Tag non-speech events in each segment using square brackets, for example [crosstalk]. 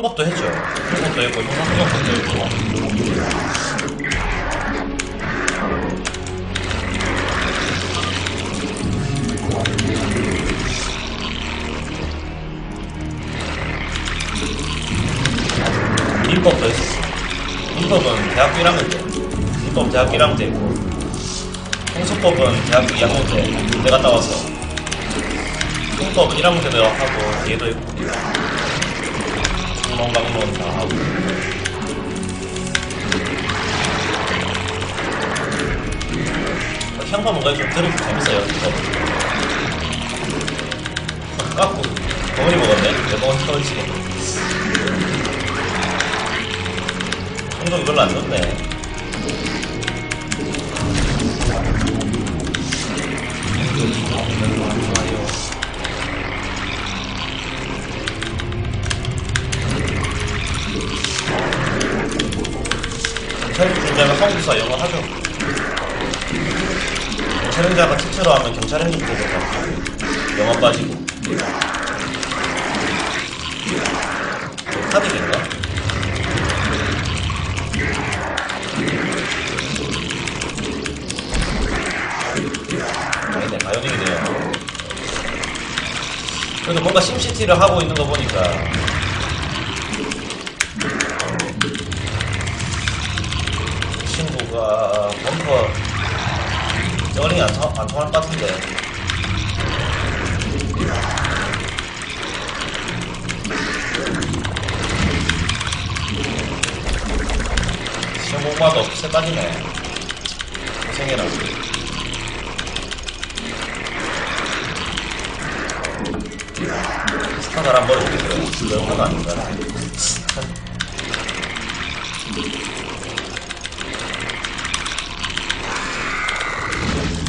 한국도 했죠. 한국도 했고, 한국도 했고. 민법도 했었어. 민법은 대학교 1학년 때. 민법 대학교 1학년 때 있고. 행소법은 대학교 2학년 때 군대 갔다 와서. 형법 1학년 때도 하고, 뒤에도 있고. 강론 다 하고. 형법 뭔가 좀 들으면 재밌어요, 형법. 깎고, 덩어리 먹었네? 내 먹은 털치게. 성적이 별로 안 좋네. 중자가 성기사 영어 하죠. 경찰행자가 특채로 하면 경찰 행정 되죠. 영어 빠지고. 카드인가? 아니네, 바이오닉이네요. 그래도 뭔가 심시티를 하고 있는 거 보니까 친구가 범퍼 저링이 안, 통- 안 통할 것 같은데. 시험 공부하다 없이 빠지네. 고생해라. 스타 사람 머리 그런 건 아닌가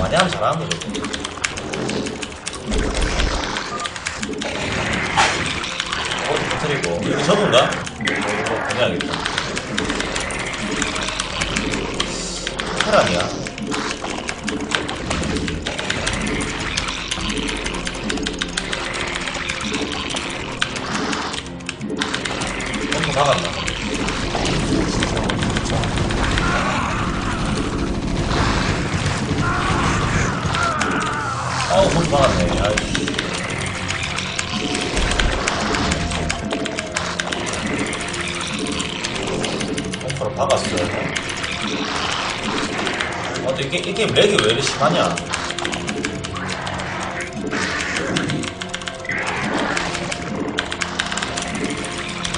많이 하면 잘하는 거죠 어, 터트리고 이거 저건가? 이거 그냥이겠다 칼 아니야 엄청 박았나? 박았네. 아이씨. 엄청 박았어요. 아, 근데 이게, 이게 렉이 왜 이렇게 심하냐?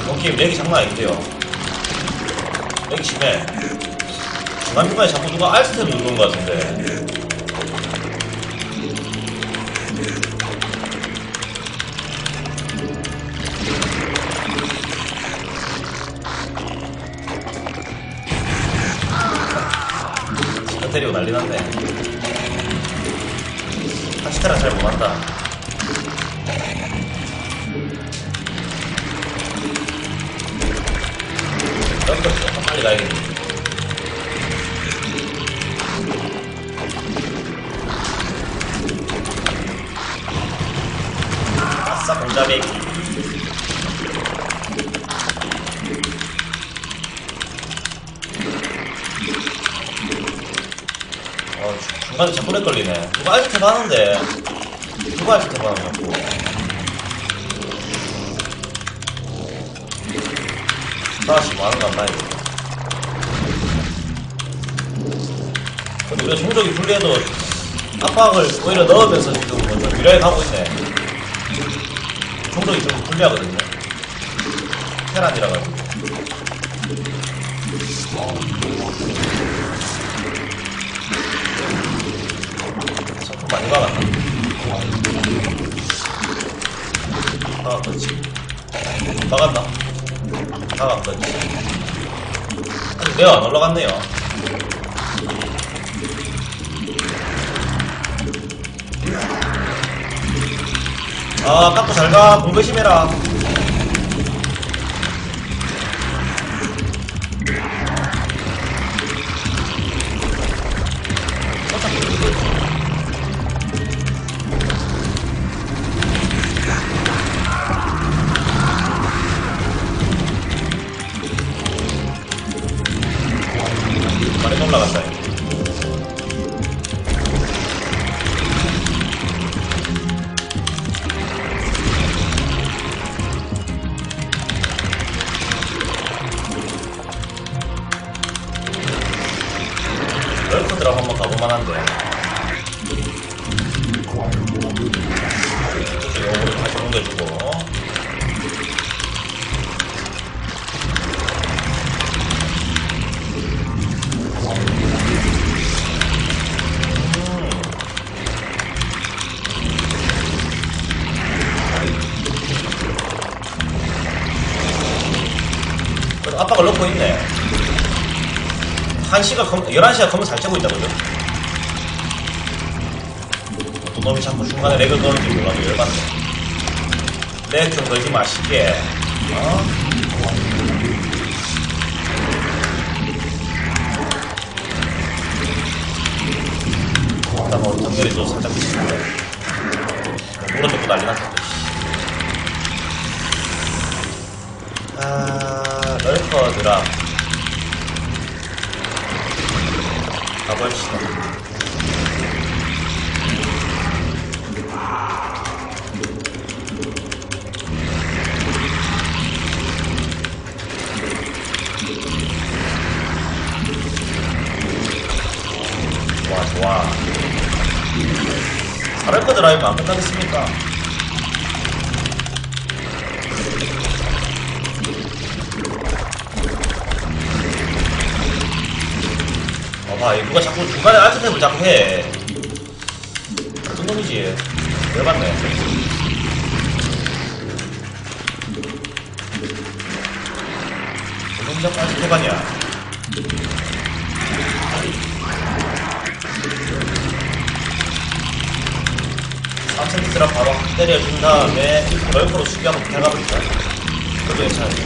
이번 게임 렉이 장난 아닌데요. 렉이 심해. 중간중간에 자꾸 누가 알트를 누르는 것 같은데. 때리고 난리 났네. 하시테랑 잘 못한다. 떴었어. 빨리 가야겠네. 어, 중간에 자꾸 렉 걸리네. 누가 알트 하는데. 누가 하는 거고. 다시 뭐 하는 거 안나요? 근데 우리가 종족이 불리해도 압박을 오히려 넣으면서 지금 먼저 유리하게 가고 있네. 종족이 좀 불리하거든요. 테란이라 가지고. 많이 박았나? 박았겠지. 박았나? 박았겠지. 아직 내가 안 올라갔네요. 아, 깎고 잘 가. 공부 열심히 해라. 1시가 검, 11시가 검을 잘 채고 있다, 그죠? 어떤 놈이 자꾸 중간에 렉을 거는지 몰라도 열받네. 렉좀 걸지 마시게. 어? 일단 뭐, 정렬이 좀 살짝 비슷한데. 물어뜯고 난리 났어. 아, 럴커 드랍. 가 봐봐, 누가 자꾸 중간에 알트탭을 자꾸 해. 무슨 놈이지? 열받네. 무슨 자꾸 알트탭 하냐? 삼센트랑 바로 확 때려준 다음에 럴커로 수비하고 대가버리자. 그것도 괜찮은데.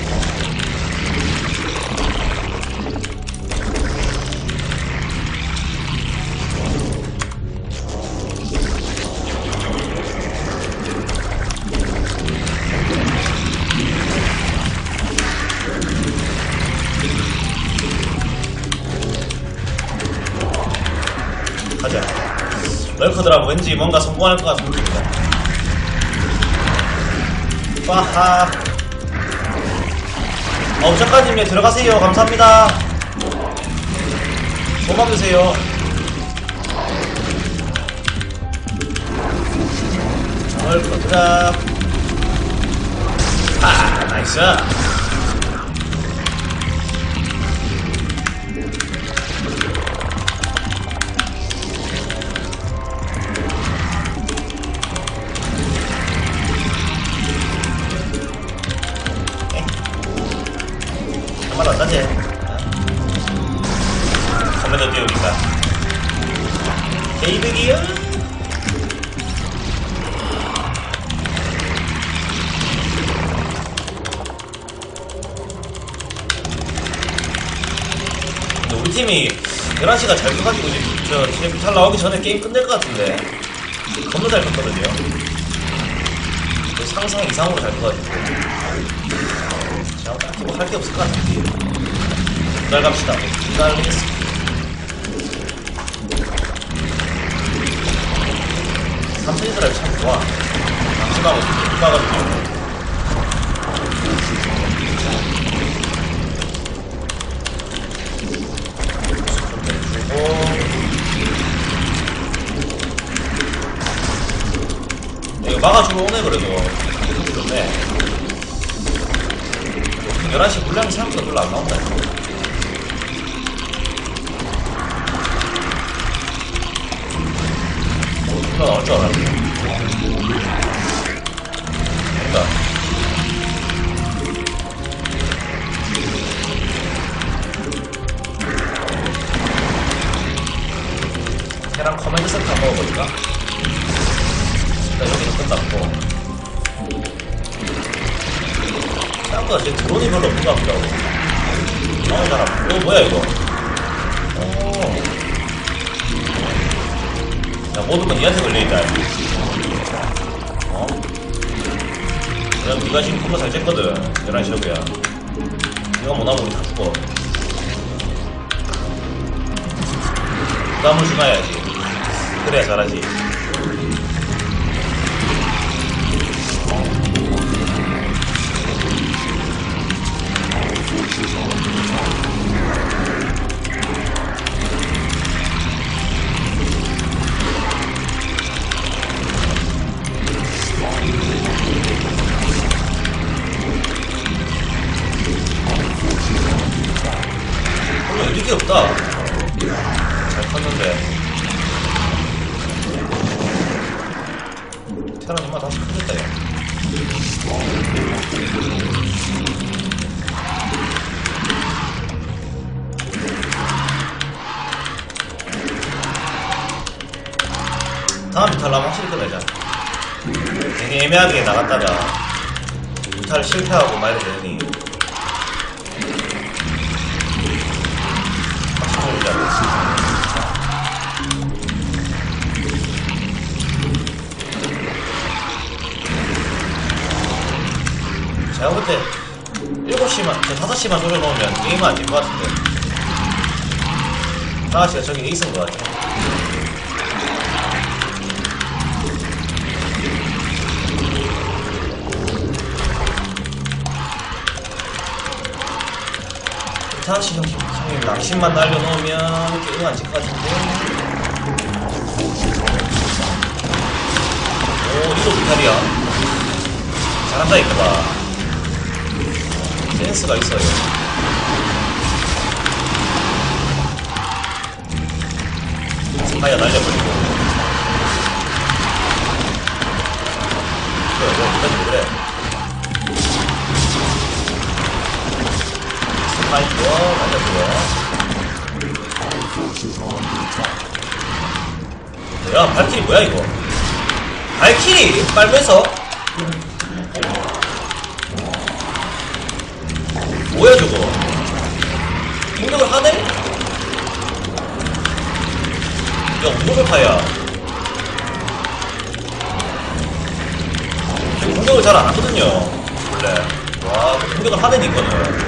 럴커드라고 왠지 뭔가 성공할 것 같은 느낌이다. 빠하. 어, 작가님, 예, 들어가세요. 감사합니다. 소감 주세요. 럴커드랍. 아, 나이스. 11시가 잘 커가지고 이제 저 제비 잘 나오기 전에 게임 끝낼 것 같은데. 겁나 잘 컸거든요. 거의 상상 이상으로 잘 커가지고. 제가 딱히 뭐할 게 없을 것 같은데. 기다려 갑시다. 기다리겠습니다. 삼성이스라엘 참 좋아. 방심하고 뒷가 이거 막아주러 오네 그래도 좋네 11시 물량이 생각보다 별로 안 나온다 이거. 어, 존나 나올 줄 알았네 된다 계란 커맨드 세트 한번 먹어볼까? 끝났고 딴거 지금 드론이 별로 없는 것 같기도 하고 나오는 사람 이거 뭐야 이거 오. 야 모든 건 니한테 걸려있다 어? 내가 네가 지금 컴퓨터 잘 쨌거든 11시 여기야 네가 못 나오면 우리 다 죽어 부담을 주나야지. 그래야 잘하지. 이득이 없다. 애매하게 나갔다가 뮤탈 실패하고 말이 되니 확실히 않겠지. 제가 볼 때 7시만, 저 5시만 돌려놓으면 게임은 안될것 같은데 5시가 저기 에이스인 것 같아 형, 형님 낭심만 날려놓으면 게임 안 질 것 같은데. 오 이거 비탈이야. 잘한다 이거 봐. 센스가 있어요. 스파이어 날려버리고. 그래 이거 그래 파이어 날려주고 야 발키리 뭐야 이거? 발키리! 빨면서? 뭐야 저거? 공격을 하네? 야 공격을 파야. 공격을 잘 안 하거든요 원래. 와 공격을 하네 이거는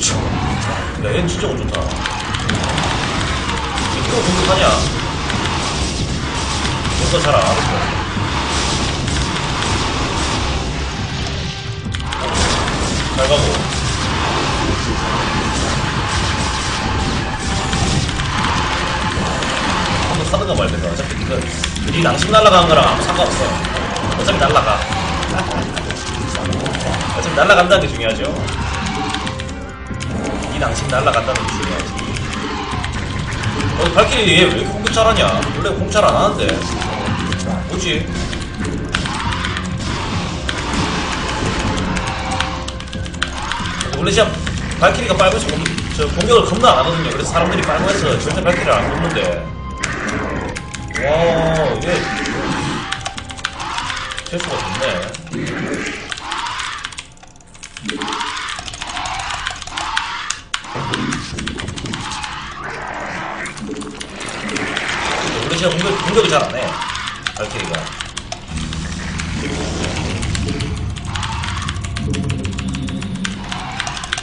야 얘는 진짜 운 좋다. 이거 공격하냐? 이거 잘안 하거든 잘 가고. 한번 사든가 말든가 어차피 그, 이 낭심 날라가는 거랑 아무 상관없어. 어차피 날라가. [laughs] 어차피 날라간다는 게 중요하죠. 이 낭심 날라간다는 게 중요하지 어, 발길이 얘왜 이렇게 공격 잘하냐 원래 공격 잘 안 하는데 뭐지? 원래 진짜 발키리가 빨간서 공격, 저 공격을 겁나 안 하거든요. 그래서 사람들이 빨간서 절대 발키리를 안 뽑는데. 와, 이게. 재수가 좋네. 진짜 공격, 공격을 잘안 해. 발키리가.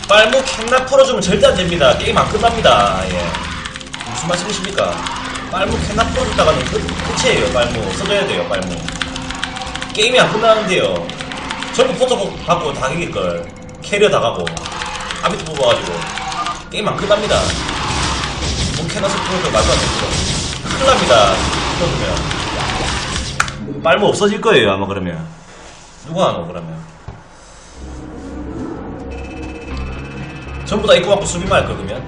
빨무 캔나 풀어주면 절대 안 됩니다. 게임 안 끝납니다. 예. 무슨 말씀이십니까? 빨무 캔나 풀어줬다가는 끝, 끝이에요, 빨무. 써줘야 돼요, 빨무. 게임이 안 끝나는데요. 전부 포토 받고 다 이길걸. 캐리어 다 가고. 아비트 뽑아가지고. 게임 안 끝납니다. 뭔 캐나스 풀어줘 말도 안 되죠. 큰일 납니다. 풀어주면. 빨무 없어질 거예요, 아마 그러면. 누가 하노, 그러면. 전부 다 입고 맞고 수비만 할 걸, 그러면.